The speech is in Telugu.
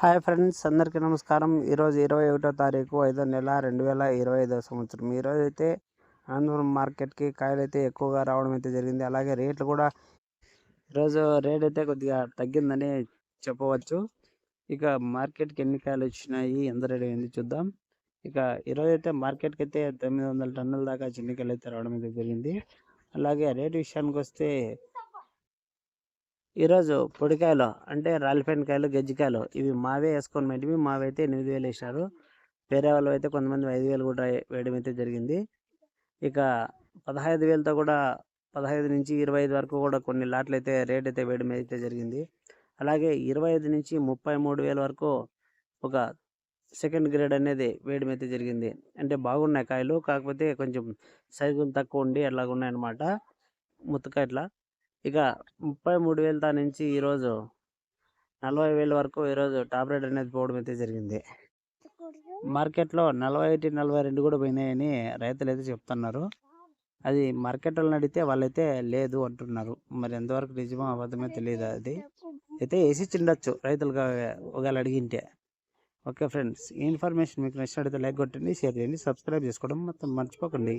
హాయ్ ఫ్రెండ్స్ అందరికీ నమస్కారం. ఈరోజు ఇరవై ఒకటో తారీఖు ఐదో నెల రెండు వేల ఇరవై ఐదో సంవత్సరం. ఈరోజు అయితే ఆంధ్ర మార్కెట్కి కాయలు అయితే ఎక్కువగా రావడం అయితే జరిగింది. అలాగే రేట్లు కూడా ఈరోజు రేట్ అయితే కొద్దిగా తగ్గిందని చెప్పవచ్చు. ఇక మార్కెట్కి ఎన్ని కాయలు వచ్చినాయి ఎంత రేట్ అయింది చూద్దాం. ఇక ఈరోజు అయితే మార్కెట్కి అయితే తొమ్మిది వందల టన్నుల దాకా చిన్నికాయలు అయితే రావడం అయితే జరిగింది. అలాగే రేటు విషయానికి వస్తే ఈరోజు పొడికాయలు అంటే రాలిపోయిన కాయలు గజ్జికాయలు ఇవి మావే వేసుకొని పెట్టివి మావైతే ఎనిమిది వేలు వేసినారు. వేరే వాళ్ళు అయితే కొంతమంది ఐదు వేలు కూడా వేయడం అయితే జరిగింది. ఇక పదహైదు వేలతో కూడా పదహైదు నుంచి ఇరవై ఐదు వరకు కూడా కొన్ని లాట్లు అయితే రేట్ అయితే వేయడం అయితే జరిగింది. అలాగే ఇరవై ఐదు నుంచి ముప్పై మూడు వేల వరకు ఒక సెకండ్ గ్రేడ్ అనేది వేయడం అయితే జరిగింది. అంటే బాగున్నాయి కాయలు కాకపోతే కొంచెం సైజు తక్కువ ఉండి అట్లాగ ఉన్నాయన్నమాట ముత్తకాయట్లా. ఇక ముప్పై మూడు వేల నుంచి ఈరోజు నలభై వేల వరకు ఈరోజు టాప్ రేట్ అనేది పోవడం అయితే జరిగింది. మార్కెట్లో నలభై ఒకటి నలభై రెండు కూడా పోయినాయని రైతులు అయితే చెప్తున్నారు. అది మార్కెట్ వాళ్ళని అడిగితే వాళ్ళైతే లేదు అంటున్నారు. మరి ఎంతవరకు నిజమో అబద్ధమే తెలియదు అది? అయితే వేసి చిండొచ్చు రైతులుగా ఒకవేళ అడిగింటే. ఓకే ఫ్రెండ్స్ ఈ ఇన్ఫర్మేషన్ మీకు నచ్చినట్లయితే లైక్ కొట్టండి షేర్ చేయండి సబ్స్క్రైబ్ చేసుకోవడం మొత్తం మర్చిపోకండి.